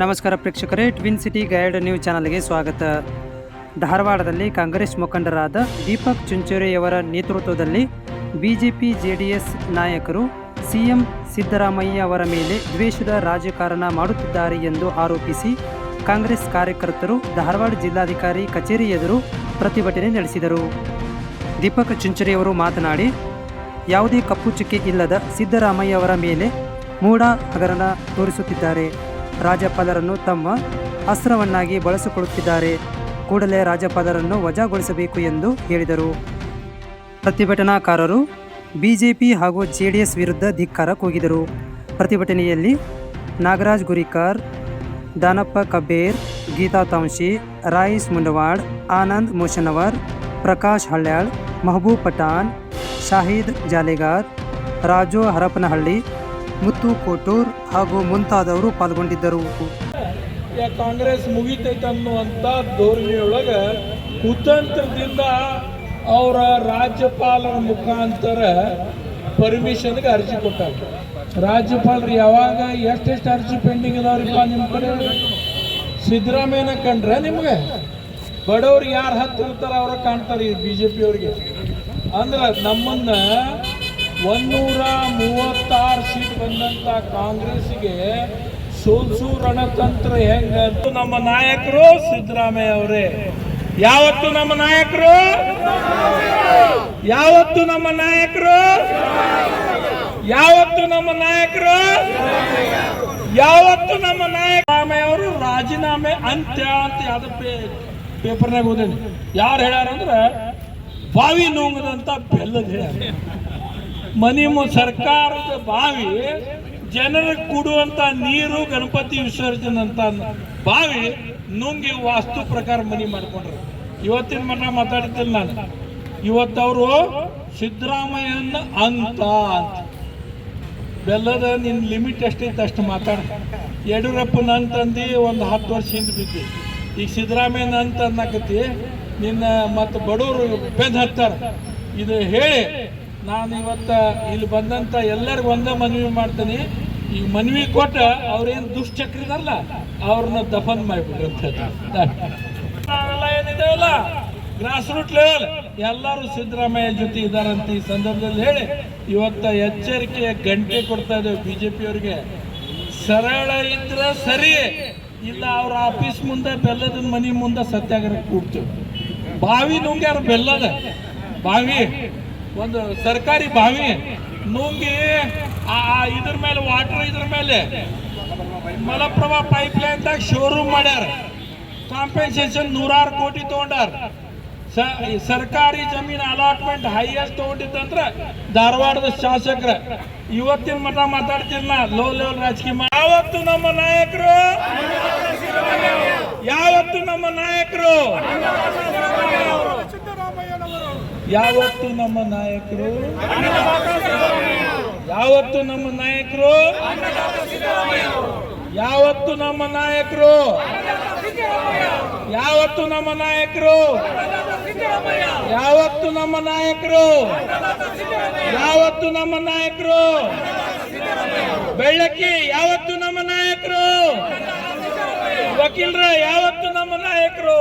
ನಮಸ್ಕಾರ ಪ್ರೇಕ್ಷಕರೇ twin city guide news ಚಾನಲ್ಗೆ ಸ್ವಾಗತ. ಧಾರವಾಡದಲ್ಲಿ ಕಾಂಗ್ರೆಸ್ ಮುಖಂಡರಾದ ದೀಪಕ್ ಚುಂಚೂರಿಯವರ ನೇತೃತ್ವದಲ್ಲಿ ಬಿಜೆಪಿ ಜೆಡಿಎಸ್ ನಾಯಕರು ಸಿಎಂ ಸಿದ್ದರಾಮಯ್ಯ ಅವರ ಮೇಲೆ ದ್ವೇಷದ ರಾಜಕಾರಣ ಮಾಡುತ್ತಿದ್ದಾರೆ ಎಂದು ಆರೋಪಿಸಿ ಕಾಂಗ್ರೆಸ್ ಕಾರ್ಯಕರ್ತರು, ಧಾರವಾಡ ಜಿಲ್ಲಾಧಿಕಾರಿ ಕಚೇರಿ ಎದುರು ಪ್ರತಿಭಟನೆ ನಡೆಸಿದರು. ದೀಪಕ್ ಚುಂಚುರೆಯವರು ಮಾತನಾಡಿ, ಯಾವುದೇ ಕಪ್ಪು ಚುಕ್ಕೆ ಇಲ್ಲದ ಸಿದ್ದರಾಮಯ್ಯ ಅವರ ಮೇಲೆ ಮೂಡ ಹಗರಣ ತೋರಿಸುತ್ತಿದ್ದಾರೆ. ರಾಜ್ಯಪಾಲರನ್ನು ತಮ್ಮ ಅಸ್ತ್ರವನ್ನಾಗಿ ಬಳಸಿಕೊಳ್ಳುತ್ತಿದ್ದಾರೆ. ಕೂಡಲೇ ರಾಜ್ಯಪಾಲರನ್ನು ವಜಾಗೊಳಿಸಬೇಕು ಎಂದು ಹೇಳಿದರು. ಪ್ರತಿಭಟನಾಕಾರರು ಬಿಜೆಪಿ ಹಾಗೂ ಜೆ ಡಿ ಎಸ್ ವಿರುದ್ಧ ಧಿಕ್ಕಾರ ಕೂಗಿದರು ಪ್ರತಿಭಟನೆಯಲ್ಲಿ ನಾಗರಾಜ್ ಗುರಿಕಾರ್, ದಾನಪ್ಪ ಕಬೇರ್ ಗೀತಾ ತಾಂಶಿ ರಾಯಿಸ್ ಮುಂಡವಾಡ್ ಆನಂದ್ ಮೋಷನವರ್ ಪ್ರಕಾಶ್ ಹಳ್ಯಾಳ್, ಮಹಬೂಬ್ ಪಠಾನ್ ಶಾಹಿದ್ ಜಾಲೆಗಾರ್, ರಾಜು ಹರಪನಹಳ್ಳಿ ಮುತ್ತು ಕೋಟೂರ್ ಹಾಗೂ ಮುಂತಾದವರು ಪಾಲ್ಗೊಂಡಿದ್ದರು. ಕಾಂಗ್ರೆಸ್ ಮುಗಿತೈತೆ ಅನ್ನುವಂಥ ಧೋರಣೆಯೊಳಗೆ ಕುತಂತ್ರದಿಂದ ಅವರ ರಾಜ್ಯಪಾಲರ ಮುಖಾಂತರ ಪರ್ಮಿಷನ್ಗೆ ಅರ್ಜಿ ಕೊಟ್ಟಾರ ರಾಜ್ಯಪಾಲರು ಯಾವಾಗ ಎಷ್ಟೆಷ್ಟು ಅರ್ಜಿ ಪೆಂಡಿಂಗ್ ಇದಾವ್ರಿಪ್ಪ ನಿಮ್ಮ ಕಡೆ ಸಿದ್ದರಾಮಯ್ಯನ ಕಂಡ್ರೆ ನಿಮಗೆ? ಬಡವ್ರು ಯಾರು ಹತ್ತಿರ್ತಾರೆ ಅವ್ರ ಕಾಣ್ತಾರೆ ಬಿ ಜೆ ಪಿಯವ್ರಿಗೆ ಅಂದ್ರೆ ನಮ್ಮನ್ನ ಒಂದೂರ ಮೂವತ್ತಾರು ಸೀಟ್ ಬಂದಂತ ಕಾಂಗ್ರೆಸ್ಗೆ ಸೋಲ್ಸು ರಣತಂತ್ರ ಹೆಂಗ? ನಮ್ಮ ನಾಯಕರು ಸಿದ್ದರಾಮಯ್ಯ ಅವರೇ. ಯಾವತ್ತು ನಮ್ಮ ನಾಯಕರು? ಯಾವತ್ತು ನಮ್ಮ ನಾಯಕರು? ಯಾವತ್ತು ನಮ್ಮ ನಾಯಕರು? ಯಾವತ್ತು ನಮ್ಮ ನಾಯಕ? ಅವರು ರಾಜೀನಾಮೆ ಅಂತ್ಯ ಅಂತ ಯಾವ್ದು ಪೇಪರ್ನಾಗ ಓದೇನಿ. ಯಾರು ಹೇಳ್ಯಾರ ಅಂದ್ರೆ ಬಾವಿ ನುಂಗದಂತ ಬೆಲ್ಲದ ಹೇಳ್ಯಾರ. ಮನಿ ಸರ್ಕಾರದ ಬಾವಿ, ಜನರಿಗೆ ಕುಡುವಂತ ನೀರು ಗಣಪತಿ ವಿಸರ್ಜನೆ ಅಂತ ಬಾವಿ, ನುಂಗಿ ವಾಸ್ತು ಪ್ರಕಾರ ಮನಿ ಮಾಡ್ಕೊಂಡ್ರು. ಇವತ್ತಿನ ಮನ ಮಾತಾಡ್ತಿಲ್ಲ ನಾನು. ಇವತ್ತವರು ಸಿದ್ದರಾಮಯ್ಯನ ಅಂತ ಬೆಲ್ಲದ ನಿನ್ನ ಲಿಮಿಟ್ ಎಷ್ಟೈತೆ ಅಷ್ಟು ಮಾತಾಡ. ಯಡಿಯೂರಪ್ಪನ ಅಂತಂದು ಒಂದು ಹತ್ತು ವರ್ಷ ಹಿಂದೆ ಬಿದ್ದಿ. ಈಗ ಸಿದ್ದರಾಮಯ್ಯನ ಅಂತ ಅನ್ನಕತ್ತಿ ನಿನ್ನ ಮತ್ತು ಬಡವರು ಬೆದ್ ಹತ್ತಾರ. ಇದು ಹೇಳಿ ನಾನು ಇವತ್ತು ಇಲ್ಲಿ ಬಂದಂಥ ಎಲ್ಲರಿಗೂ ಒಂದೇ ಮನವಿ ಮಾಡ್ತೀನಿ. ಈ ಮನವಿ ಕೊಟ್ಟ ಅವ್ರೇನು ದುಶ್ಚಕ್ರದಲ್ಲ, ಅವ್ರನ್ನ ದಫನ್ ಮಾಡಿಬಿಡ್ರಿ ಅಂತ ಗ್ರಾಸ್ ರೂಟ್ ಲೆವೆಲ್ ಎಲ್ಲರೂ ಸಿದ್ದರಾಮಯ್ಯ ಜೊತೆ ಇದ್ದಾರಂತ ಈ ಸಂದರ್ಭದಲ್ಲಿ ಹೇಳಿ, ಇವತ್ತ ಎಚ್ಚರಿಕೆಯ ಗಂಟೆ ಕೊಡ್ತಾ ಇದ್ದೇವೆ ಬಿಜೆಪಿ ಅವರಿಗೆ. ಸರಳ ಇದ್ರೆ ಸರಿ, ಇಲ್ಲ ಅವ್ರ ಆಫೀಸ್ ಮುಂದೆ ಬೆಲ್ಲದ ಮನೆ ಮುಂದೆ ಸತ್ಯಾಗ್ರಹ ಕೂಡ್ತೇವೆ ಬಾವಿ ನುಂಗ್ಯಾರ ಬೆಲ್ಲದ. ಬಾವಿ. ಒಂದು ಸರ್ಕಾರಿ ಬಾವಿ, ನುಂಗಿ ಇದ್ರ ಮೇಲೆ ವಾಟರ್ ಇದ್ರ ಮೇಲೆ ಮಲಪ್ರಭಾ ಪೈಪ್ ಲೈನ್ದಾಗ ಶೋರೂಮ್ ಮಾಡ್ಯಾರ. ಕಾಂಪೆನ್ಸೇಷನ್ ನೂರಾರು ಕೋಟಿ ತಗೊಂಡಾರ. ಸರ್ಕಾರಿ ಜಮೀನು ಅಲಾಟ್ಮೆಂಟ್ ಹೈಯೆಸ್ಟ್ ತಗೊಂಡಿದ್ದಂದ್ರ ಧಾರವಾಡದ ಶಾಸಕರ. ಇವತ್ತಿನ ಮಠ ಮಾತಾಡ್ತೀನಿ ನಾ ಲೋ ಲೆವೆಲ್ ರಾಜಕೀಯ ಯಾವತ್ತು ನಮ್ಮ ನಾಯಕರು? ಯಾವತ್ತು ನಮ್ಮ ನಾಯಕರು? ಯಾವತ್ತು ನಮ್ಮ ನಾಯಕರು? ಯಾವತ್ತು ನಮ್ಮ ನಾಯಕರು? ಯಾವತ್ತು ನಮ್ಮ ನಾಯಕರು? ಯಾವತ್ತು ನಮ್ಮ ನಾಯಕರು? ಯಾವತ್ತು ನಮ್ಮ ನಾಯಕರು? ಯಾವತ್ತು ನಮ್ಮ ನಾಯಕರು? ಬೆಳ್ಳಕ್ಕಿ, ಯಾವತ್ತು ನಮ್ಮ ನಾಯಕರು? ವಕೀಲರ, ಯಾವತ್ತು ನಮ್ಮ ನಾಯಕರು?